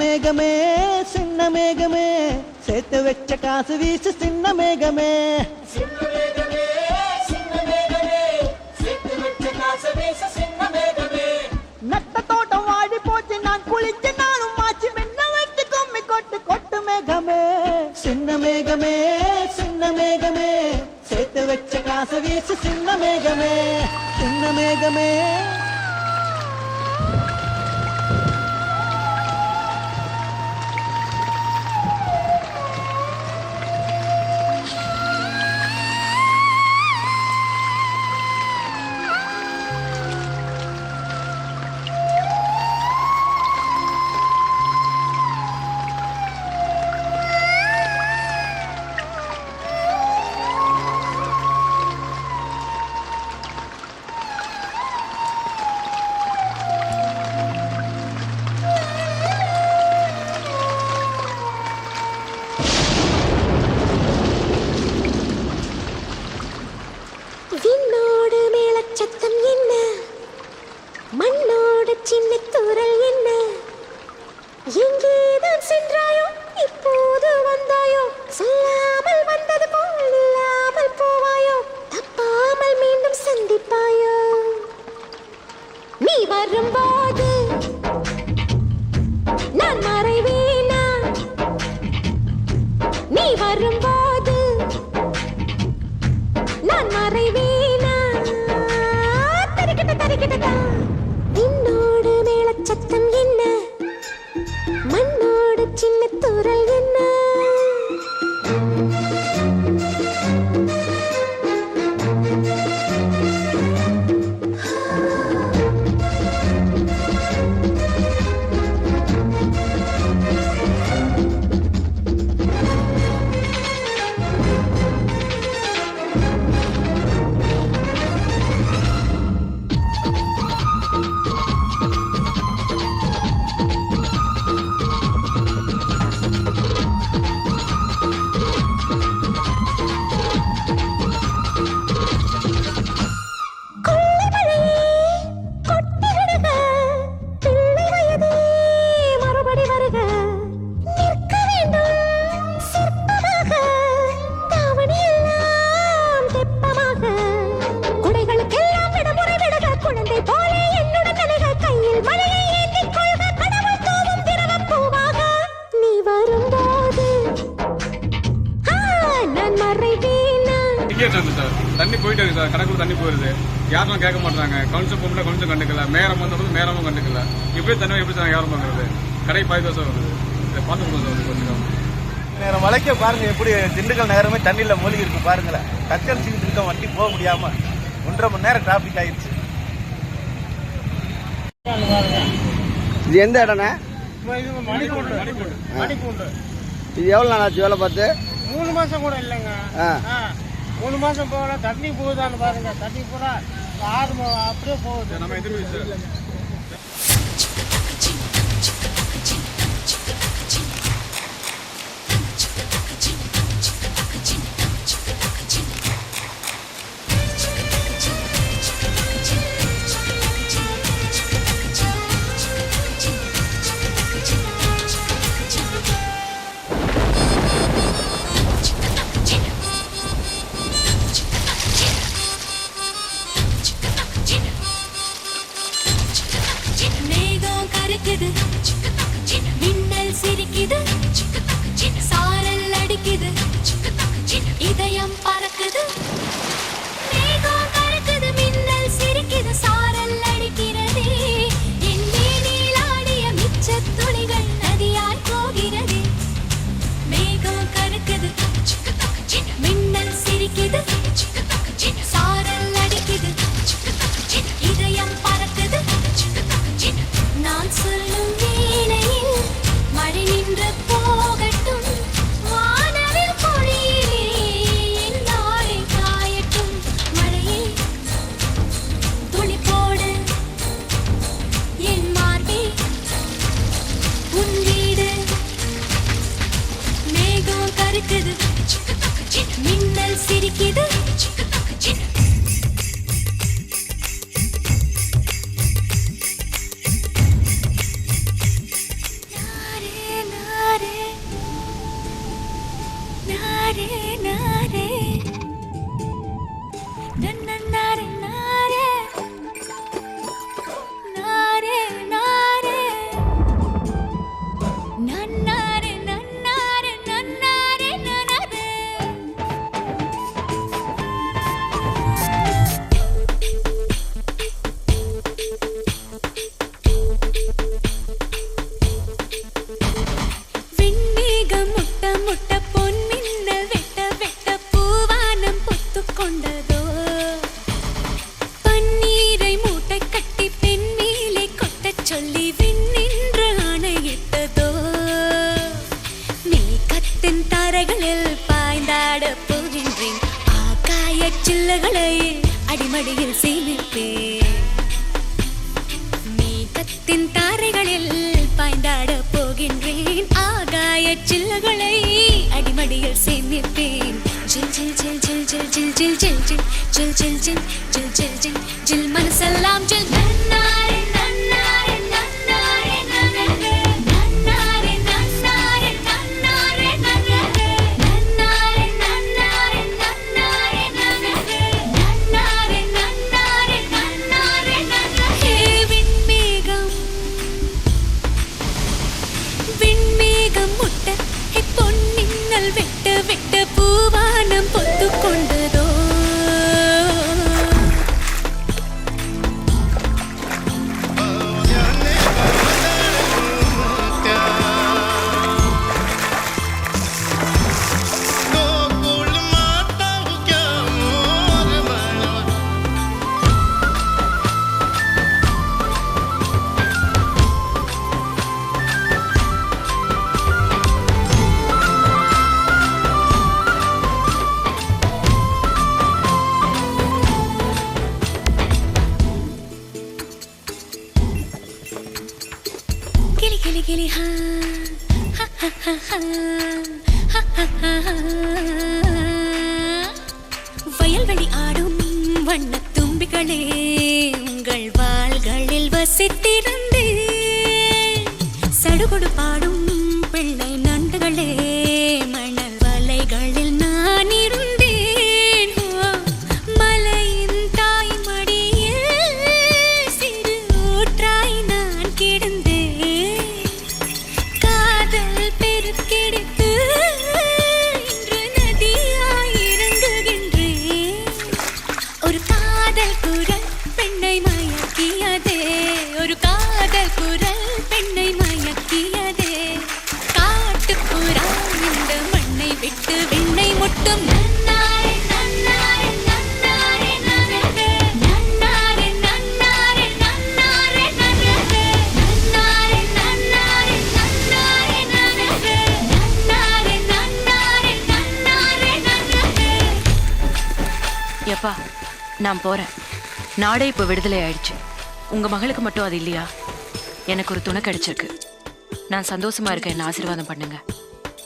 மேகமே சின்ன மேகமே சேர்த்து வச்ச காசு வீசு சின்ன மேகமே நட்ட தோட்டம் வாடி போச்சு நான் குளிச்சு நானும் மாச்சு. மென்ன வச்சு கும்மி கொட்டு கொட்டு மேகமே. சின்ன மேகமே சின்ன மேகமே சேர்த்து வச்ச காசு வீசு சின்ன மேகமே சின்ன மேகமே விண்ணோடு மேலச்சத்தம் என்ன? மண்ணோடு சின்ன தூரல் என்ன? எங்கேதான் சென்றாயோ இப்போது வந்தாயோ? சொல்லாமல் வந்தது போல் இல்லாமல் போவாயோ? தப்பாமல் மீண்டும் சந்திப்பாயோ? நீ வரும்போது யாரும் கேட்க மாட்டாங்க கவுன்சில் போகணும் கவுன்சில் கண்டுக்கல. மேரம் வந்தபோது மேரமும் கண்டுக்கல. இப்படி தண்ணி எப்படி சார் யாரும் வாங்குறது கடை பாதி தோசை வருது. இதை பார்த்து கொடுங்க சார் கொஞ்சம் நேரம் வளைக்க பாருங்க எப்படி திண்டுக்கல் நகரமே தண்ணியில மூழ்கி இருக்கு பாருங்களேன் டக்கர் சீட்டு இருக்க வண்டி போக முடியாம ஒன்றரை மணி நேரம் டிராபிக் ஆயிடுச்சு இது எந்த இடம்ண்ணே? இது எவ்வளோ நாள் ஆச்சு வேலை பார்த்து? மூணு மாசம் கூட இல்லைங்க. மூணு மாசம் போகல தண்ணி போகுதான்னு பாருங்க. தண்ணி பூரா కాదు అప్పుడే పోవద్దు Then, then கவலைகளை அடிமடியில் சேமிப்பேன் மேகத்தின் தாரைகளில் பாய்ந்தாட போகின்றேன் ஆகாய சில்லுகளை அடிமடியில் சேமிப்பேன் ஜில் ஜில் ஜில் ஜில் ஜில் ஜில் ஜில் ஜில் ஜில் ஜில் வயல்வெளி ஆடும் வண்ண தும்பிகளே உங்கள் வாள்களில் வசித்திருந்தே சடுகுடு நான் போறேன். நாடே இப்போ விடுதலை ஆயிடுச்சு. உங்க மகளுக்கு மட்டும் அது இல்லையா? எனக்கு ஒரு துணை கிடைச்சிருக்கு. நான் சந்தோஷமா இருக்க என்ன ஆசீர்வாதம் பண்ணுங்க.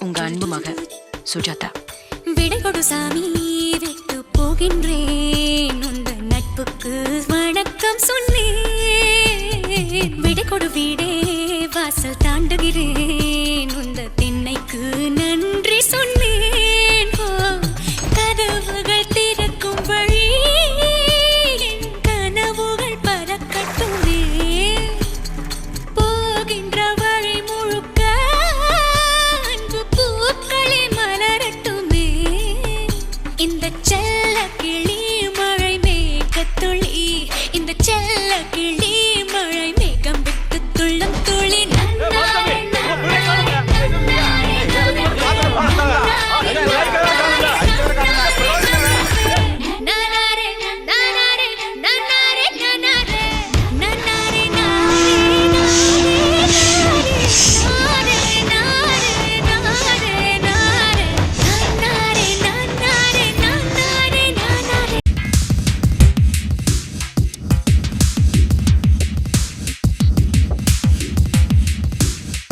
உங்க அன்பு மக சுஜாதா. விடை கொடு சாமி விட்டு போகின்றேன். உங்கள் நட்புக்கு வணக்கம் சொல்லி விடை கொடு வீடே வாசல் தாண்டுகிறேன்.